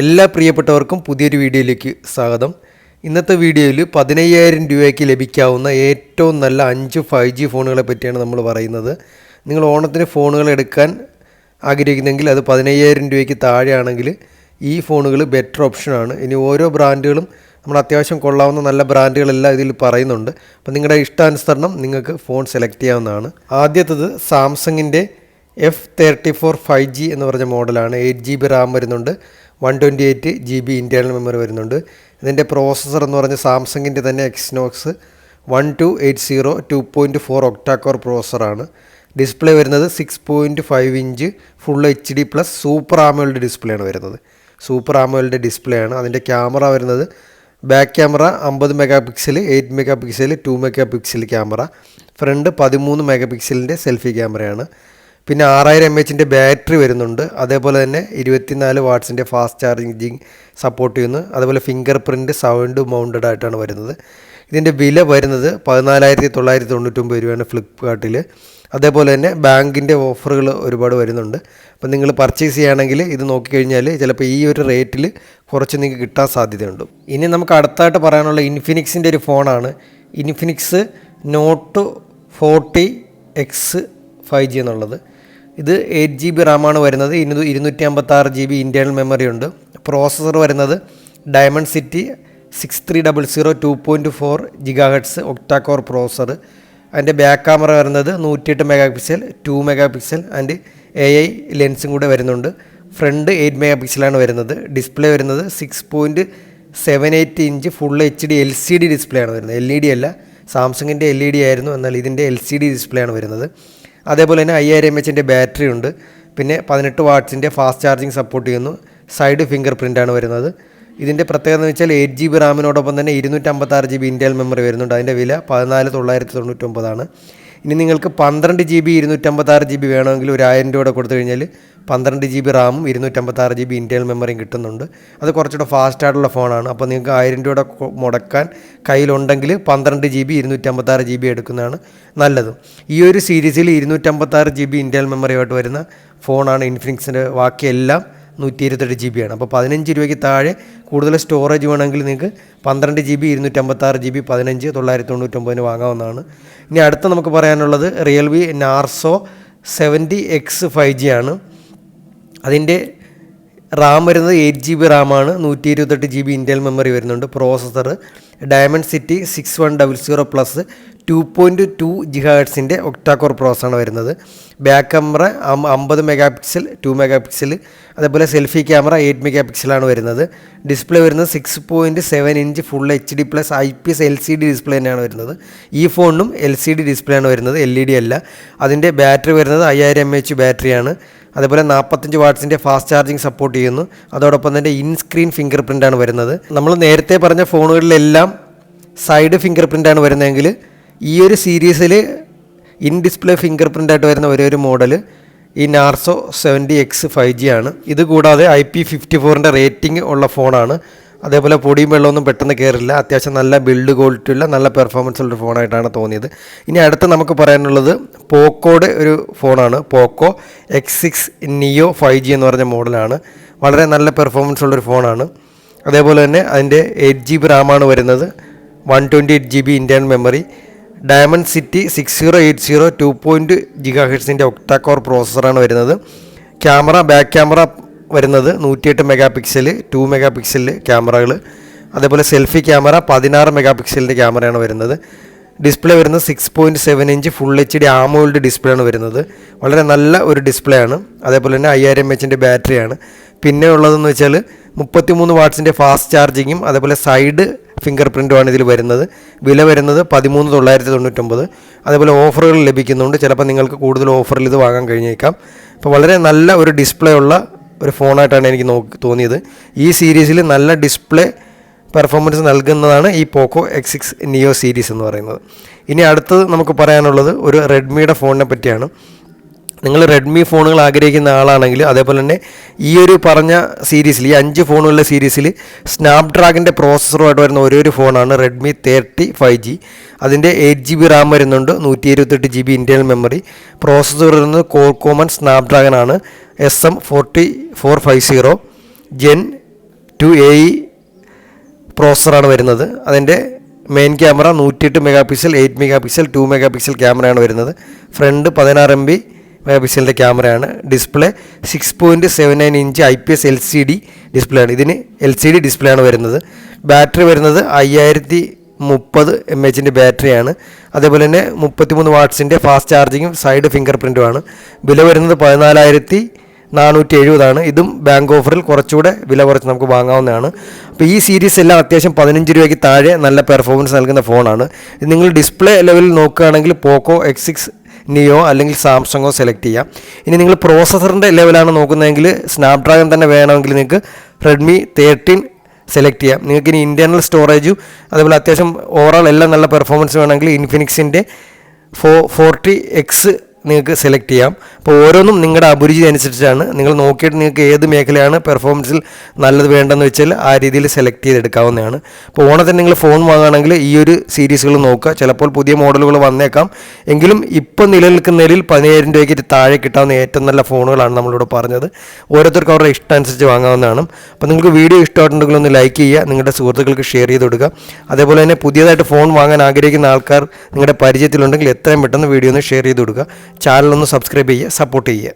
എല്ലാ പ്രിയപ്പെട്ടവർക്കും പുതിയൊരു വീഡിയോയിലേക്ക് സ്വാഗതം. ഇന്നത്തെ വീഡിയോയിൽ പതിനയ്യായിരം രൂപയ്ക്ക് ലഭിക്കാവുന്ന ഏറ്റവും നല്ല അഞ്ച് ഫൈവ് ജി ഫോണുകളെ പറ്റിയാണ് നമ്മൾ പറയുന്നത്. നിങ്ങൾ ഓണത്തിന് ഫോണുകൾ എടുക്കാൻ ആഗ്രഹിക്കുന്നെങ്കിൽ അത് പതിനയ്യായിരം രൂപയ്ക്ക് താഴെയാണെങ്കിൽ ഈ ഫോണുകൾ ബെറ്റർ ഓപ്ഷനാണ് ഇനി ഓരോ ബ്രാൻഡുകളും നമ്മൾ അത്യാവശ്യം കൊള്ളാവുന്ന നല്ല ബ്രാൻഡുകളെല്ലാം ഇതിൽ പറയുന്നുണ്ട്. അപ്പോൾ നിങ്ങളുടെ ഇഷ്ടാനുസരണം നിങ്ങൾക്ക് ഫോൺ സെലക്ട് ചെയ്യാവുന്നതാണ്. ആദ്യത്തത് സാംസങ്ങിന്റെ F thirty four five G എന്ന് പറഞ്ഞ മോഡലാണ്. എയ്റ്റ് ജി ബി റാം വരുന്നുണ്ട്. One twenty eight G B internal memory വരുന്നുണ്ട്. ഇതിന്റെ പ്രോസസ്സർ എന്ന് പറഞ്ഞ സാംസങ്ങിന്റെ തന്നെ Exynos one two eight zero two point four octacore പ്രോസസ്സറാണ് display വരുന്നത് six point five inch full H D plus super AMOLED display ആണ് വരുന്നത്. സൂപ്പർ ആമോൾഡ് ഡിസ്പ്ലേ ആണ്. അതിന്റെ ക്യാമറ വരുന്നത് ബാക്ക് ക്യാമറ അമ്പത് mega pixel eight mega pixel two mega pixel camera front പതിമൂന്ന് mega പിക്സലിന്റെ selfie ക്യാമറയാണ് പിന്നെ ആറായിരം എം എച്ചിന്റെ ബാറ്ററി വരുന്നുണ്ട്. അതേപോലെ തന്നെ ഇരുപത്തിനാല് വാട്ട്സിന്റെ ഫാസ്റ്റ് ചാർജിങ് സപ്പോർട്ട് ചെയ്യുന്നു. അതേപോലെ ഫിംഗർ പ്രിന്റ് സൗണ്ട് മൗണ്ടഡ് ആയിട്ടാണ് വരുന്നത്. ഇതിന്റെ വില വരുന്നത് പതിനാലായിരത്തി തൊള്ളായിരത്തി തൊണ്ണൂറ്റൊമ്പത് രൂപയാണ് ഫ്ലിപ്പ്കാർട്ടിൽ അതേപോലെ തന്നെ ബാങ്കിന്റെ ഓഫറുകൾ ഒരുപാട് വരുന്നുണ്ട്. അപ്പം നിങ്ങൾ പർച്ചേസ് ചെയ്യുകയാണെങ്കിൽ ഇത് നോക്കിക്കഴിഞ്ഞാൽ ചിലപ്പോൾ ഈ ഒരു റേറ്റിൽ കുറച്ച് നിങ്ങൾക്ക് കിട്ടാൻ സാധ്യതയുണ്ട്. ഇനി നമുക്ക് അടുത്തായിട്ട് പറയാനുള്ള ഇൻഫിനിക്സിന്റെ ഒരു ഫോണാണ്. Infinix note forty X five G എന്നുള്ളത്. ഇത് എയ്റ്റ് ജി ബി റാമാണ് വരുന്നത്. ഇരുന്നൂ ഇരുന്നൂറ്റി അമ്പത്തി ആറ് ജി ബി ഇന്റേർണൽ മെമ്മറി ഉണ്ട്. പ്രോസസ്സർ വരുന്നത് Dimensity six three double zero two point four gigahertz octacore processor അതിന്റെ ബാക്ക് ക്യാമറ വരുന്നത് നൂറ്റിയെട്ട് megapixel two megapixel and A I ലെൻസും കൂടെ വരുന്നുണ്ട്. ഫ്രണ്ട് എയ്റ്റ് മെഗാ പിക്സലാണ് വരുന്നത്. ഡിസ്പ്ലേ വരുന്നത് six point seven eight inch full H D L C D display ആണ് വരുന്നത്. എൽ ഇ ഡി അല്ല സാംസങ്ങിന്റെ എൽ ഇ ഡി ആയിരുന്നു. എന്നാൽ ഇതിന്റെ എൽ സി ഡി ഡിസ്പ്ലേ ആണ് വരുന്നത്. അതേപോലെ തന്നെ അയ്യായിരം എം എച്ചിന്റെ ബാറ്ററി ഉണ്ട്. പിന്നെ പതിനെട്ട് വാട്ട്സിന്റെ ഫാസ്റ്റ് ചാർജിങ് സപ്പോർട്ട് ചെയ്യുന്നു. സൈഡ് ഫിംഗർ പ്രിന്റാണ് വരുന്നത്. ഇതിന്റെ പ്രത്യേകത എന്ന് വെച്ചാൽ എയ്റ്റ് ജി ബി റാമിനോടൊപ്പം തന്നെ ഇരുന്നൂറ്റമ്പത്താറ് ജി ബി ഇന്റൽ മെമ്മറി വരുന്നുണ്ട്. അതിന്റെ വില പതിനാല് തൊള്ളായിരത്തി തൊണ്ണൂറ്റൊമ്പതാണ്. ഇനി നിങ്ങൾക്ക് പന്ത്രണ്ട് ജി ബി ഇരുന്നൂറ്റമ്പത്താറ് ജി ബി വേണമെങ്കിൽ ഒരു ആയിരം രൂപ കൊടുത്തു കഴിഞ്ഞാൽ പന്ത്രണ്ട് ജി ബി റാമും ഇരുന്നൂറ്റമ്പത്താറ് ജി ബി ഇന്റേൽ മെമ്മറിയും കിട്ടുന്നുണ്ട്. അത് കുറച്ചുകൂടെ ഫാസ്റ്റ് ആയിട്ടുള്ള ഫോണാണ് അപ്പോൾ നിങ്ങൾക്ക് ആയിരം രൂപയുടെ മുടക്കാൻ കയ്യിലുണ്ടെങ്കിൽ പന്ത്രണ്ട് ജി ബി ഇരുന്നൂറ്റമ്പത്താറ് ജി ബി എടുക്കുന്നതാണ് നല്ലത്. ഈ ഒരു സീരീസിൽ ഇരുന്നൂറ്റമ്പത്താറ് ജി ബി ഇന്റേൽ മെമ്മറിയായിട്ട് വരുന്ന ഫോണാണ് ഇൻഫിനിക്സിന്റെ ബാക്കിയെല്ലാം. നൂറ്റി ഇരുപത്തെട്ട് ജി ബി ആണ്. അപ്പോൾ പതിനഞ്ച് രൂപയ്ക്ക് താഴെ കൂടുതൽ സ്റ്റോറേജ് വേണമെങ്കിൽ നിങ്ങൾക്ക് പന്ത്രണ്ട് ജി ബി ഇരുന്നൂറ്റമ്പത്താറ് ജി ബി പതിനഞ്ച് തൊള്ളായിരത്തി തൊണ്ണൂറ്റൊമ്പതിന് വാങ്ങാവുന്നതാണ്. ഇനി അടുത്ത നമുക്ക് പറയാനുള്ളത് Realme Narzo seventy X five G ആണ്. അതിന്റെ റാം വരുന്നത് എയ്റ്റ് ജി ബി റാമാണ് നൂറ്റി ഇരുപത്തെട്ട് ജി ബി ഇന്റൽ മെമ്മറി വരുന്നുണ്ട്. Processor Dimensity six one double zero plus two point two ജിഹാഡ്സിന്റെ octacore പ്രോസസ്സാണ് വരുന്നത്. ബാക്ക് ക്യാമറ അമ്പത് mega pixel two mega pixel അതേപോലെ സെൽഫി ക്യാമറ എയ്റ്റ് മെഗാ പിക്സലാണ് വരുന്നത്. ഡിസ്പ്ലേ വരുന്നത് six point seven inch full H D plus I P S L C D display തന്നെയാണ് വരുന്നത്. ഈ ഫോണിനും എൽ സി ഡി ഡിസ്പ്ലേ ആണ് വരുന്നത്. എൽ ഇ ഡി അല്ല. അതിന്റെ ബാറ്ററി വരുന്നത് അയ്യായിരം എം എച്ച് ബാറ്ററിയാണ് അതേപോലെ നാൽപ്പത്തഞ്ച് വാട്ട്സിന്റെ ഫാസ്റ്റ് ചാർജിങ് സപ്പോർട്ട് ചെയ്യുന്നു. അതോടൊപ്പം തന്നെ ഇൻ സ്ക്രീൻ ഫിംഗർ പ്രിന്റാണ് വരുന്നത്. നമ്മൾ നേരത്തെ പറഞ്ഞ ഫോണുകളിലെല്ലാം സൈഡ് ഫിംഗർ പ്രിന്റാണ് വരുന്നതെങ്കിൽ ഈ ഒരു സീരീസിൽ ഇൻ ഡിസ്പ്ലേ ഫിംഗർ പ്രിന്റായിട്ട് വരുന്ന ഒരേ ഒരു മോഡൽ ഈ Narzo seventy X five G ആണ്. ഇത് കൂടാതെ ഐ പി ഫിഫ്റ്റി ഫോറിന്റെ റേറ്റിംഗ് ഉള്ള ഫോണാണ്. അതേപോലെ പൊടിയും വെള്ളമൊന്നും പെട്ടെന്ന് കയറില്ല അത്യാവശ്യം നല്ല ബിൽഡ് ക്വാളിറ്റി ഉള്ള നല്ല പെർഫോമൻസ് ഉള്ള ഫോണായിട്ടാണ് തോന്നിയത്. ഇനി അടുത്ത് നമുക്ക് പറയാനുള്ളത് പോക്കോയുടെ ഒരു ഫോണാണ്. Poco X six Neo five G എന്ന് പറഞ്ഞ മോഡലാണ്. വളരെ നല്ല പെർഫോമൻസ് ഉള്ളൊരു ഫോണാണ്. അതേപോലെ തന്നെ അതിന്റെ എയ്റ്റ് ജി ബി റാമാണ് വരുന്നത്. One twenty eight G B internal memory Dimensity six zero eight zero two point giga ഹെഡ്സിന്റെ ഒക്ടാക്കോർ പ്രോസസ്സറാണ് വരുന്നത്. ക്യാമറ ബാക്ക് ക്യാമറ വരുന്നത് നൂറ്റിയെട്ട് mega pixel two mega pixel ക്യാമറകൾ. അതേപോലെ സെൽഫി ക്യാമറ പതിനാറ് മെഗാ പിക്സലിന്റെ ക്യാമറയാണ് വരുന്നത്. ഡിസ്പ്ലേ വരുന്നത് six point seven inch full H D AMOLED display ആണ് വരുന്നത്. വളരെ നല്ല ഒരു ഡിസ്പ്ലേ ആണ് അതേപോലെ തന്നെ അയ്യായിരം എം എച്ചിന്റെ ബാറ്ററിയാണ്. പിന്നെ ഉള്ളതെന്ന് വെച്ചാൽ മുപ്പത്തിമൂന്ന് വാട്ട്സിന്റെ ഫാസ്റ്റ് ചാർജിങ്ങും അതേപോലെ സൈഡ് ഫിംഗർ പ്രിന്റുമാണ് ഇതിൽ വരുന്നത്. വില വരുന്നത് പതിമൂന്ന് തൊള്ളായിരത്തി തൊണ്ണൂറ്റൊമ്പത്. അതേപോലെ ഓഫറുകൾ ലഭിക്കുന്നുണ്ട്. ചിലപ്പോൾ നിങ്ങൾക്ക് കൂടുതൽ ഓഫറിൽ ഇത് വാങ്ങാൻ കഴിഞ്ഞേക്കാം. അപ്പോൾ വളരെ നല്ല ഒരു ഡിസ്പ്ലേ ഉള്ള ഒരു ഫോണായിട്ടാണ് എനിക്ക് നോക്കി തോന്നിയത്. ഈ സീരീസിൽ നല്ല ഡിസ്പ്ലേ പെർഫോമൻസ് നൽകുന്നതാണ് ഈ Poco X six Neo series എന്ന് പറയുന്നത്. ഇനി അടുത്തത് നമുക്ക് പറയാനുള്ളത് ഒരു റെഡ്മിയുടെ ഫോണിനെ പറ്റിയാണ്. നിങ്ങൾ റെഡ്മി ഫോണുകൾ ആഗ്രഹിക്കുന്ന ആളാണെങ്കിൽ അതേപോലെ തന്നെ ഈ ഒരു പറഞ്ഞ സീരീസിൽ ഈ അഞ്ച് ഫോണുകളുടെ സീരീസിൽ സ്നാപ്ഡ്രാഗന്റെ പ്രോസസ്സറുമായിട്ട് വരുന്ന ഒരേ ഒരു ഫോണാണ് റെഡ്മി തേർട്ടി ഫൈവ് ജി അതിന്റെ എയ്റ്റ് ജി ബി റാം വരുന്നുണ്ട് നൂറ്റി ഇരുപത്തെട്ട് G B internal memory processor വരുന്നത് കോർക്കോമൻ സ്നാപ്ഡ്രാഗൺ ആണ്. S M forty four five zero gen two A E പ്രോസസ്സറാണ് വരുന്നത്. അതിന്റെ മെയിൻ ക്യാമറ നൂറ്റിയെട്ട് mega pixel eight mega pixel two mega pixel ക്യാമറയാണ് വരുന്നത്. ഫ്രണ്ട് പതിനാറ് എം ബി പിക്സലിന്റെ ക്യാമറയാണ്. Display six point seven nine inch I P S L C D display ആണ് ഇതിന് എൽ സി ഡി ഡിസ്പ്ലേ ആണ് വരുന്നത്. ബാറ്ററി വരുന്നത് അയ്യായിരത്തി മുപ്പത് എം എച്ചിന്റെ ബാറ്ററിയാണ്. അതേപോലെ തന്നെ മുപ്പത്തിമൂന്ന് വാട്ട്സിന്റെ ഫാസ്റ്റ് ചാർജിങ്ങും സൈഡ് ഫിംഗർ പ്രിന്റുമാണ്. വില വരുന്നത് പതിനാലായിരത്തി നാനൂറ്റി എഴുപതാണ് ഇതും ബാങ്ക് ഓഫറിൽ കുറച്ചുകൂടെ വില കുറച്ച് നമുക്ക് വാങ്ങാവുന്നതാണ്. അപ്പോൾ ഈ സീരീസ് എല്ലാം അത്യാവശ്യം പതിനഞ്ച് രൂപയ്ക്ക് താഴെ നല്ല പെർഫോമൻസ് നൽകുന്ന ഫോണാണ് നിങ്ങൾ ഡിസ്പ്ലേ ലെവലിൽ നോക്കുകയാണെങ്കിൽ പോക്കോ എക്സ് സിക്സ് നിയോ അല്ലെങ്കിൽ സാംസങ്ങോ സെലക്ട് ചെയ്യാം. ഇനി നിങ്ങൾ പ്രോസസ്സറിന്റെ ലെവലാണ് നോക്കുന്നതെങ്കിൽ സ്നാപ്ഡ്രാഗൺ തന്നെ വേണമെങ്കിൽ നിങ്ങൾക്ക് റെഡ്മി തേർട്ടീൻ സെലക്ട് ചെയ്യാം. നിങ്ങൾക്ക് ഇനി ഇന്റേർണൽ സ്റ്റോറേജും അതേപോലെ അത്യാവശ്യം ഓവറോൾ എല്ലാം നല്ല പെർഫോമൻസ് വേണമെങ്കിൽ ഇൻഫിനിക്സിന്റെ ഫോ ഫോർട്ടി എക്സ് നിങ്ങൾക്ക് സെലക്ട് ചെയ്യാം. അപ്പോൾ ഓരോന്നും നിങ്ങളുടെ അഭിരുചി അനുസരിച്ചാണ്. നിങ്ങൾ നോക്കിയിട്ട് നിങ്ങൾക്ക് ഏത് മേഖലയാണ് പെർഫോമൻസിൽ നല്ലത് വേണ്ടതെന്ന് വെച്ചാൽ ആ രീതിയിൽ സെലക്ട് ചെയ്തെടുക്കാവുന്നതാണ്. അപ്പോൾ ഓണത്തിന് നിങ്ങൾ ഫോൺ വാങ്ങുകയാണെങ്കിൽ ഈ ഒരു സീരീസുകൾ നോക്കുക. ചിലപ്പോൾ പുതിയ മോഡലുകൾ വന്നേക്കാം. എങ്കിലും ഇപ്പോൾ നിലനിൽക്കുന്നതിൽ പതിനായിരം രൂപയ്ക്ക് താഴെ കിട്ടാവുന്ന ഏറ്റവും നല്ല ഫോണുകളാണ് നമ്മളിവിടെ പറഞ്ഞത്. ഓരോരുത്തർക്കും അവരുടെ ഇഷ്ടം അനുസരിച്ച് വാങ്ങാവുന്നതാണ്. അപ്പോൾ നിങ്ങൾക്ക് വീഡിയോ ഇഷ്ടമായിട്ടുണ്ടെങ്കിൽ ഒന്ന് ലൈക്ക് ചെയ്യുക. നിങ്ങളുടെ സുഹൃത്തുക്കൾക്ക് ഷെയർ ചെയ്ത് കൊടുക്കുക. അതേപോലെ തന്നെ പുതിയതായിട്ട് ഫോൺ വാങ്ങാൻ ആഗ്രഹിക്കുന്ന ആൾക്കാർ നിങ്ങളുടെ പരിചയത്തിലുണ്ടെങ്കിൽ എത്രയും പെട്ടെന്ന് വീഡിയോ ഒന്ന് ഷെയർ ചെയ്ത് കൊടുക്കുക. ചാനൽ ഒന്ന് സബ്സ്ക്രൈബ് ചെയ്യുക സപ്പോർട്ട് ചെയ്യുക.